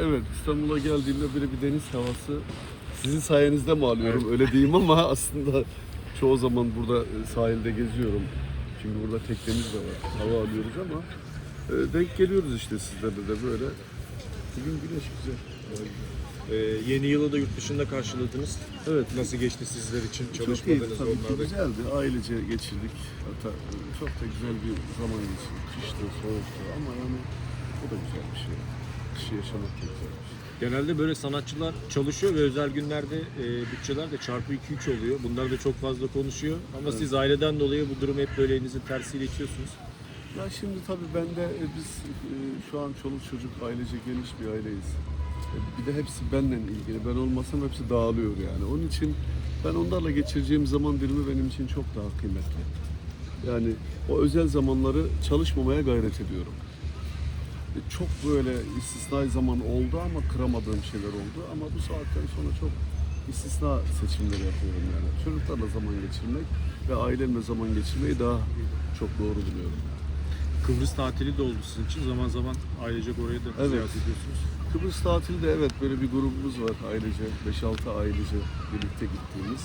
Evet İstanbul'a geldiğimde böyle bir deniz havası sizin sayenizde mi alıyorum öyle diyeyim ama aslında çoğu zaman burada e, sahilde geziyorum. Çünkü burada teknemiz de var. Hava alıyoruz ama e, denk geliyoruz işte sizlerle de böyle. Bugün güneş güzel. Ee, yeni yılı da yurt dışında karşıladınız. Evet. Nasıl geçti sizler için? Çok iyi Çalışmadınız tabii ki onlarda. güzeldi. Ailece geçirdik. Hatta e, çok da güzel bir zaman geçirdik. Kıştı, soğuktu ama yani o da güzel bir şey. Kışı yaşamak da güzel bir şey. Genelde böyle sanatçılar çalışıyor ve özel günlerde e, bütçeler de çarpı 2-3 oluyor. Bunlar da çok fazla konuşuyor. Ama siz aileden dolayı bu durumu hep böyle elinizin tersiyle itiyorsunuz. Ya şimdi tabii ben de e, biz e, şu an çoluk çocuk ailece geniş bir aileyiz. E, Bir de hepsi benimle ilgili. Ben olmasam hepsi dağılıyor yani. Onun için ben onlarla geçireceğim zaman dilimi benim için çok daha kıymetli. Yani o özel zamanları çalışmamaya gayret ediyorum. Çok böyle istisnai zaman oldu ama kıramadığım şeyler oldu. Ama bu saatten sonra çok istisna seçimler yapıyorum yani. Çocuklarla zaman geçirmek ve ailemle zaman geçirmeyi daha çok doğru buluyorum. Kıbrıs tatili de oldu sizin için. Zaman zaman ailecek oraya da Evet. ziyaret ediyorsunuz. Kıbrıs tatili de evet böyle bir grubumuz var ailece, 5-6 ailece birlikte gittiğimiz.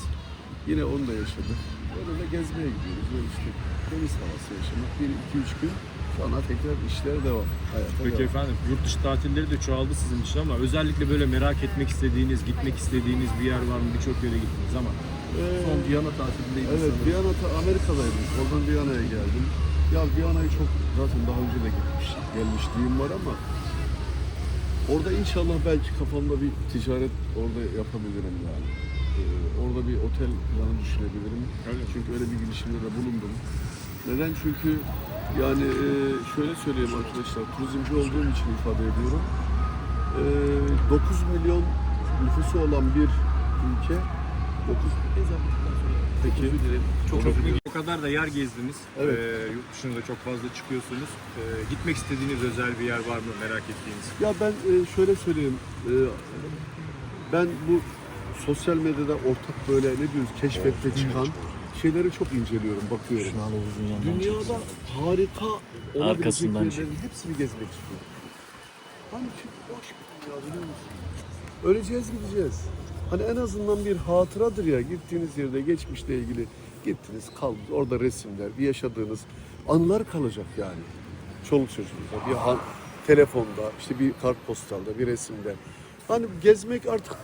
Yine onu da yaşadık. Böyle de gezmeye gidiyoruz. Böyle işte deniz havası yaşamak. 1-2-3 gün sonra tekrar işler devam. Hayata Peki devam. efendim yurt dışı tatilleri de çoğaldı sizin için ama özellikle böyle merak etmek istediğiniz, gitmek istediğiniz bir yer var mı? Birçok yere gittiniz ama Ee, son Viyana tatilindeydi Evet, sanırım. Viyana'da Amerika'daydım. Oradan Viyana'ya geldim. Ya Viyana'yı çok zaten daha önce de gitmiş, gelmişliğim var ama orada inşallah belki kafamda bir ticaret orada yapabilirim yani. Ee, orada bir otel planı düşünebilirim. Öyle? Çünkü öyle bir girişimde de bulundum. Neden? Çünkü yani e, şöyle söyleyeyim arkadaşlar, turizmci olduğum için ifade ediyorum. E, 9 milyon nüfusu olan bir ülke 9 Peki. Çok, çok o kadar da yer gezdiniz. Evet. Ee, yurt dışına da çok fazla çıkıyorsunuz. Ee, gitmek istediğiniz özel bir yer var mı merak ettiğiniz? Ya ben e, şöyle söyleyeyim. e, Ben bu sosyal medyada ortak böyle ne diyoruz keşfette çıkan şeyleri çok inceliyorum, bakıyorum. Dünyada harika olabilecek Arkasından yerlerin hepsini gezmek istiyorum. Hani çünkü boş bir dünya biliyor musun? Öleceğiz gideceğiz. Hani en azından bir hatıradır ya gittiğiniz yerde geçmişle ilgili gittiniz kaldınız orada resimler bir yaşadığınız anılar kalacak yani. Çoluk çocuğunuzda bir ha- telefonda işte bir kartpostalda bir resimde. Hani gezmek artık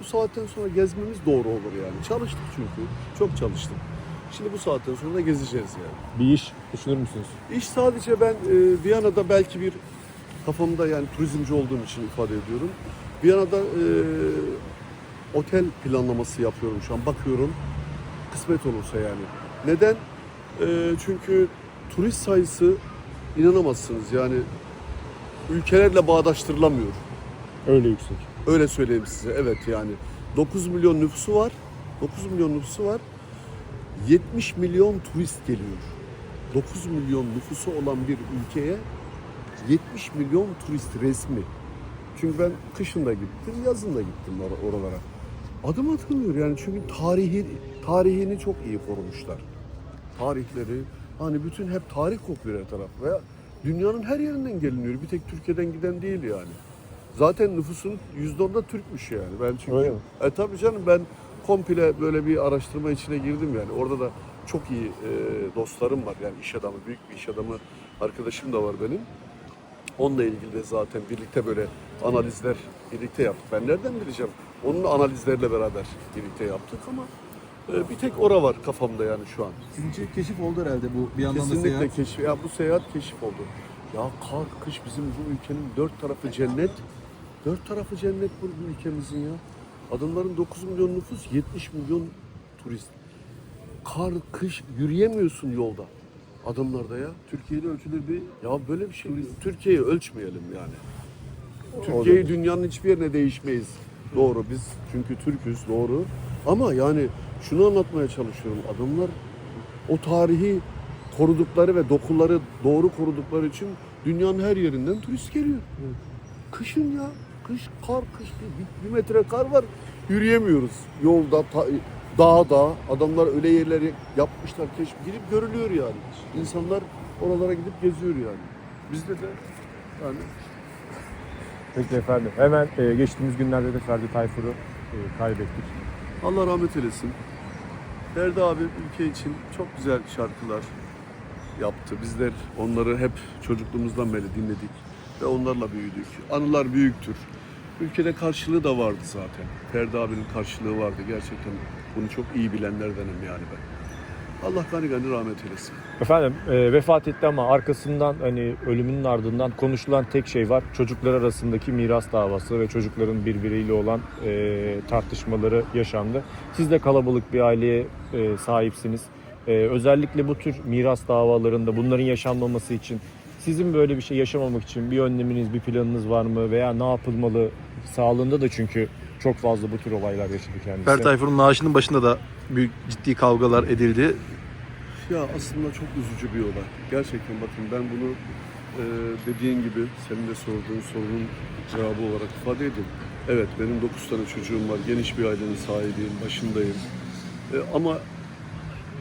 bu saatten sonra gezmemiz doğru olur yani. Çalıştık çünkü çok çalıştık. Şimdi bu saatten sonra gezeceğiz yani. Bir iş düşünür müsünüz? İş sadece ben e, Viyana'da belki bir kafamda yani turizmci olduğum için ifade ediyorum. Viyana'da e, otel planlaması yapıyorum şu an. Bakıyorum. Kısmet olursa yani. Neden? E, çünkü turist sayısı inanamazsınız yani ülkelerle bağdaştırılamıyor. Öyle yüksek. Öyle söyleyeyim size. Evet yani 9 milyon nüfusu var. 9 milyon nüfusu var. 70 milyon turist geliyor. 9 milyon nüfusu olan bir ülkeye 70 milyon turist resmi. Çünkü ben kışın da gittim, yazın da gittim or- oralara. Adım atılmıyor yani çünkü tarihi tarihini çok iyi korumuşlar. Tarihleri hani bütün hep tarih kokuyor her taraf ve dünyanın her yerinden geliniyor. Bir tek Türkiye'den giden değil yani. Zaten nüfusun %10'da Türkmüş yani. Ben çünkü Öyle mi? e tabii canım ben komple böyle bir araştırma içine girdim yani. Orada da çok iyi e, dostlarım var. Yani iş adamı, büyük bir iş adamı arkadaşım da var benim. Onunla ilgili de zaten birlikte böyle analizler birlikte yaptık. Ben nereden bileceğim? Onun analizlerle beraber birlikte yaptık ama e, bir tek ora var kafamda yani şu an. Sizin için keşif oldu herhalde bu bir yandan da Kesinlikle seyahat. keşif. Ya bu seyahat keşif oldu. Ya kar, kış bizim bu ülkenin dört tarafı cennet. Dört tarafı cennet bu ülkemizin ya. Adamların 9 milyon nüfus, 70 milyon turist. Kar, kış yürüyemiyorsun yolda. Adamlarda ya. Türkiye'de ölçülür bir... Ya böyle bir şey. Türkiye'yi ölçmeyelim yani. Türkiye'yi dünyanın hiçbir yerine değişmeyiz. Doğru biz çünkü Türk'üz doğru. Ama yani şunu anlatmaya çalışıyorum. Adamlar o tarihi korudukları ve dokuları doğru korudukları için dünyanın her yerinden turist geliyor. Kışın ya. Kış, kar, kış. Bir, bir metre kar var. Yürüyemiyoruz. Yolda, ta, dağda. Adamlar öyle yerleri yapmışlar. Keşf gidip görülüyor yani. İnsanlar oralara gidip geziyor yani. Bizde de yani Peki efendim. Hemen e, geçtiğimiz günlerde de Ferdi Tayfur'u e, kaybettik. Allah rahmet eylesin. Ferdi abi ülke için çok güzel şarkılar yaptı. Bizler onları hep çocukluğumuzdan beri dinledik ve onlarla büyüdük. Anılar büyüktür. Ülkede karşılığı da vardı zaten. Ferdi abinin karşılığı vardı. Gerçekten bunu çok iyi bilenlerdenim yani ben. Allah gani gani rahmet eylesin. Efendim e, vefat etti ama arkasından hani ölümünün ardından konuşulan tek şey var. Çocuklar arasındaki miras davası ve çocukların birbiriyle olan e, tartışmaları yaşandı. Siz de kalabalık bir aileye e, sahipsiniz. E, özellikle bu tür miras davalarında bunların yaşanmaması için sizin böyle bir şey yaşamamak için bir önleminiz, bir planınız var mı veya ne yapılmalı? Sağlığında da çünkü çok fazla bu tür olaylar yaşadı kendisi. Ferdi Tayfur'un naaşının başında da büyük ciddi kavgalar edildi. Ya aslında çok üzücü bir olay. Gerçekten bakın ben bunu e, dediğin gibi senin de sorduğun sorunun cevabı olarak ifade edeyim. Evet benim 9 tane çocuğum var. Geniş bir ailenin sahibiyim, başındayım. E, ama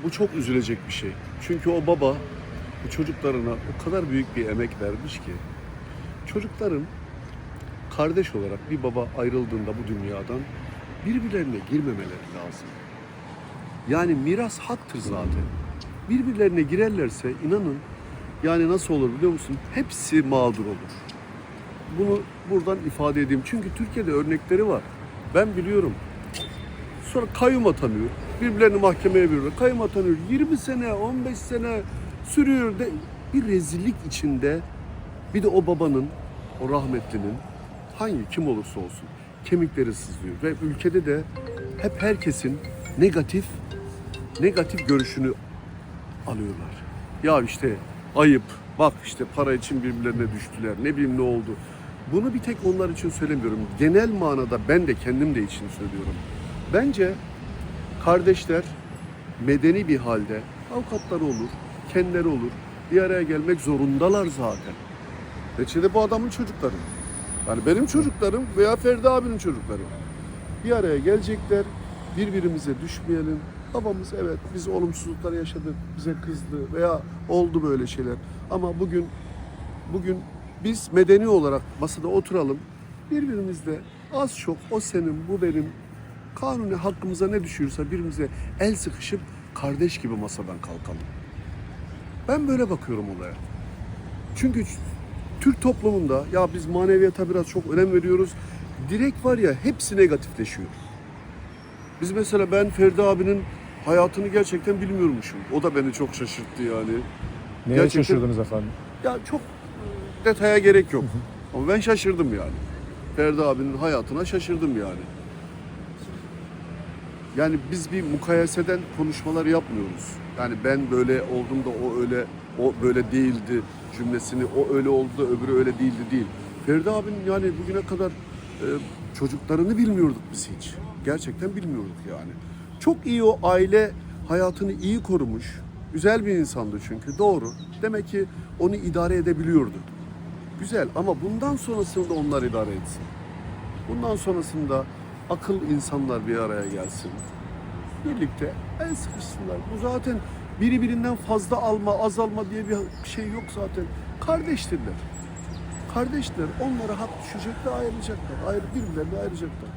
bu çok üzülecek bir şey. Çünkü o baba bu çocuklarına o kadar büyük bir emek vermiş ki çocukların kardeş olarak bir baba ayrıldığında bu dünyadan birbirlerine girmemeleri lazım. Yani miras haktır zaten. Birbirlerine girerlerse inanın yani nasıl olur biliyor musun? Hepsi mağdur olur. Bunu buradan ifade edeyim. Çünkü Türkiye'de örnekleri var. Ben biliyorum. Sonra kayyum atanıyor. Birbirlerini mahkemeye veriyorlar. Kayyum atanıyor. 20 sene, 15 sene sürüyor de bir rezillik içinde bir de o babanın, o rahmetlinin hangi kim olursa olsun kemikleri sızlıyor. Ve ülkede de hep herkesin negatif negatif görüşünü alıyorlar. Ya işte ayıp, bak işte para için birbirlerine düştüler, ne bileyim ne oldu. Bunu bir tek onlar için söylemiyorum. Genel manada ben de kendim de için söylüyorum. Bence kardeşler medeni bir halde avukatları olur, kendileri olur. Bir araya gelmek zorundalar zaten. Neticede bu adamın çocukları. Yani benim çocuklarım veya Ferdi abinin çocukları. Bir araya gelecekler, birbirimize düşmeyelim. Babamız evet biz olumsuzluklar yaşadık, bize kızdı veya oldu böyle şeyler. Ama bugün bugün biz medeni olarak masada oturalım. Birbirimizle az çok o senin, bu benim kanuni hakkımıza ne düşüyorsa birbirimize el sıkışıp kardeş gibi masadan kalkalım. Ben böyle bakıyorum olaya. Çünkü Türk toplumunda ya biz maneviyata biraz çok önem veriyoruz. Direkt var ya hepsi negatifleşiyor. Biz mesela ben Ferdi abinin hayatını gerçekten bilmiyormuşum. O da beni çok şaşırttı yani. Neye gerçekten- şaşırdınız efendim? Ya çok detaya gerek yok. Ama ben şaşırdım yani. Ferdi abinin hayatına şaşırdım yani. Yani biz bir mukayeseden konuşmalar yapmıyoruz. Yani ben böyle oldum da o öyle o böyle değildi cümlesini o öyle oldu da öbürü öyle değildi değil. Ferdi abinin yani bugüne kadar e, çocuklarını bilmiyorduk biz hiç. Gerçekten bilmiyorduk yani. Çok iyi o aile hayatını iyi korumuş. Güzel bir insandı çünkü doğru. Demek ki onu idare edebiliyordu. Güzel ama bundan sonrasında onlar idare etsin. Bundan sonrasında akıl insanlar bir araya gelsin. Birlikte el sıkışsınlar. Bu zaten biri birinden fazla alma, azalma diye bir şey yok zaten. Kardeştirler. Kardeşler onlara hak düşecek ve ayrılacaklar. Ayrı, birbirlerine ayıracaklar.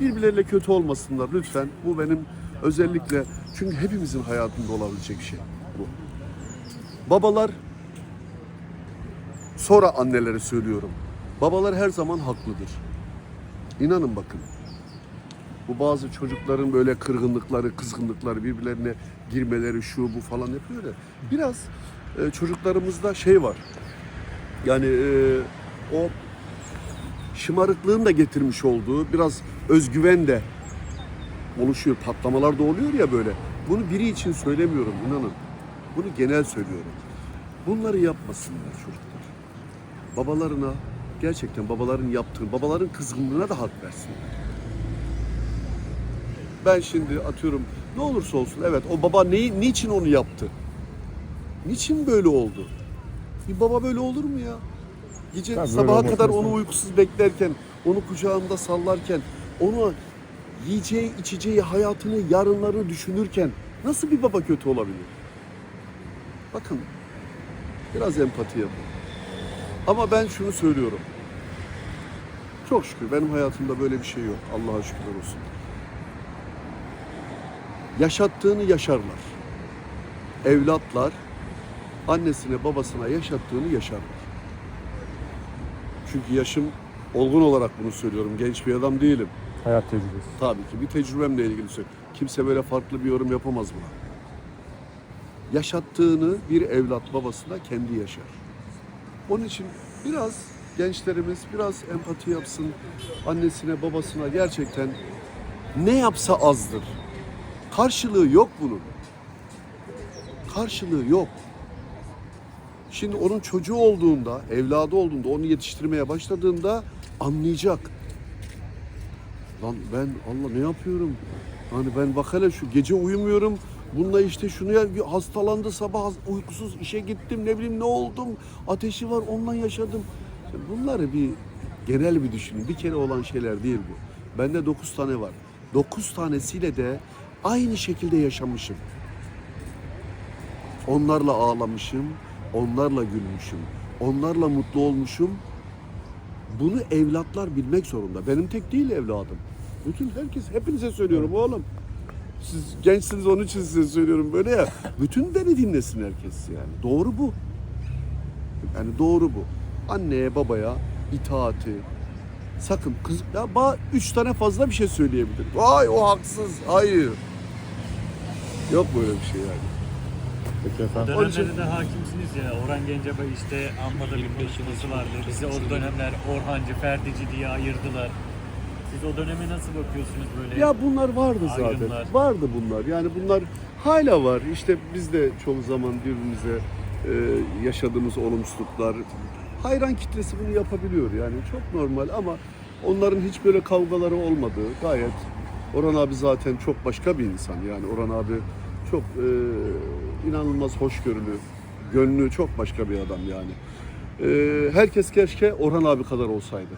Birbirleriyle kötü olmasınlar lütfen. Bu benim özellikle çünkü hepimizin hayatında olabilecek şey bu. Babalar sonra annelere söylüyorum. Babalar her zaman haklıdır. İnanın bakın. Bu bazı çocukların böyle kırgınlıkları, kızgınlıkları, birbirlerine girmeleri, şu bu falan yapıyor ya. Biraz e, çocuklarımızda şey var. Yani e, o şımarıklığın da getirmiş olduğu biraz özgüven de oluşuyor. Patlamalar da oluyor ya böyle. Bunu biri için söylemiyorum inanın. Bunu genel söylüyorum. Bunları yapmasınlar çocuklar. Babalarına gerçekten babaların yaptığı, babaların kızgınlığına da hak versinler. Ben şimdi atıyorum ne olursa olsun evet o baba neyi, niçin onu yaptı? Niçin böyle oldu? Bir baba böyle olur mu ya? Gece Tabii, sabaha kadar onu uykusuz beklerken, onu kucağında sallarken, onu yiyeceği, içeceği, hayatını, yarınlarını düşünürken nasıl bir baba kötü olabilir? Bakın biraz empati yapın. Ama ben şunu söylüyorum. Çok şükür benim hayatımda böyle bir şey yok. Allah'a şükürler olsun. Yaşattığını yaşarlar. Evlatlar annesine babasına yaşattığını yaşarlar. Çünkü yaşım olgun olarak bunu söylüyorum. Genç bir adam değilim. Hayat tecrübesi. Tabii ki bir tecrübemle ilgili söylüyorum. Kimse böyle farklı bir yorum yapamaz buna. Yaşattığını bir evlat babasına kendi yaşar. Onun için biraz gençlerimiz biraz empati yapsın. Annesine babasına gerçekten ne yapsa azdır. Karşılığı yok bunun. Karşılığı yok. Şimdi onun çocuğu olduğunda, evladı olduğunda, onu yetiştirmeye başladığında anlayacak. Lan ben Allah ne yapıyorum? Hani ben bak hele şu gece uyumuyorum. Bununla işte şunu ya hastalandı sabah uykusuz işe gittim ne bileyim ne oldum. Ateşi var onunla yaşadım. Bunları bir genel bir düşünün. Bir kere olan şeyler değil bu. Bende dokuz tane var. Dokuz tanesiyle de aynı şekilde yaşamışım. Onlarla ağlamışım, onlarla gülmüşüm, onlarla mutlu olmuşum. Bunu evlatlar bilmek zorunda. Benim tek değil evladım. Bütün herkes, hepinize söylüyorum oğlum. Siz gençsiniz onun için size söylüyorum böyle ya. Bütün beni dinlesin herkes yani. Doğru bu. Yani doğru bu. Anneye babaya itaati. Sakın kız ya ba üç tane fazla bir şey söyleyebilir. Vay o haksız. Hayır. Yok böyle bir şey yani. Peki efendim. İçin- Dönemlerde de hakimsiniz ya. Orhan Gencebay işte anmada bir konuşması vardı. Bizi o dönemler Orhancı, Ferdici diye ayırdılar. Siz o döneme nasıl bakıyorsunuz böyle? Ya bunlar vardı zaten. Ayrımlar. Vardı bunlar. Yani bunlar hala var. İşte biz de çoğu zaman birbirimize e, yaşadığımız olumsuzluklar hayran kitlesi bunu yapabiliyor yani çok normal ama onların hiç böyle kavgaları olmadığı gayet Orhan abi zaten çok başka bir insan yani Orhan abi çok e, inanılmaz hoşgörülü gönlü çok başka bir adam yani. E, herkes keşke Orhan abi kadar olsaydı.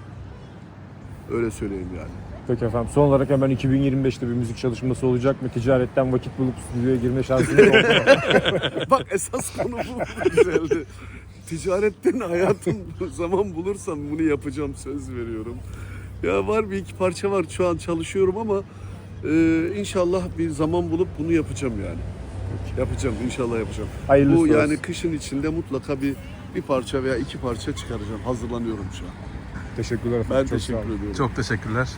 Öyle söyleyeyim yani. Peki efendim. Son olarak hemen 2025'te bir müzik çalışması olacak mı? Ticaretten vakit bulup stüdyoya girme şansınız oldu mu? Bak esas konu bu güzeldi. Ticaretten hayatım zaman bulursam bunu yapacağım söz veriyorum. Ya var bir iki parça var şu an çalışıyorum ama e, inşallah bir zaman bulup bunu yapacağım yani. Yapacağım inşallah yapacağım. Hayırlısı bu yani olsun. kışın içinde mutlaka bir bir parça veya iki parça çıkaracağım. Hazırlanıyorum şu an. Teşekkürler efendim. Ben Çok sağ teşekkür olun. ediyorum. Çok teşekkürler.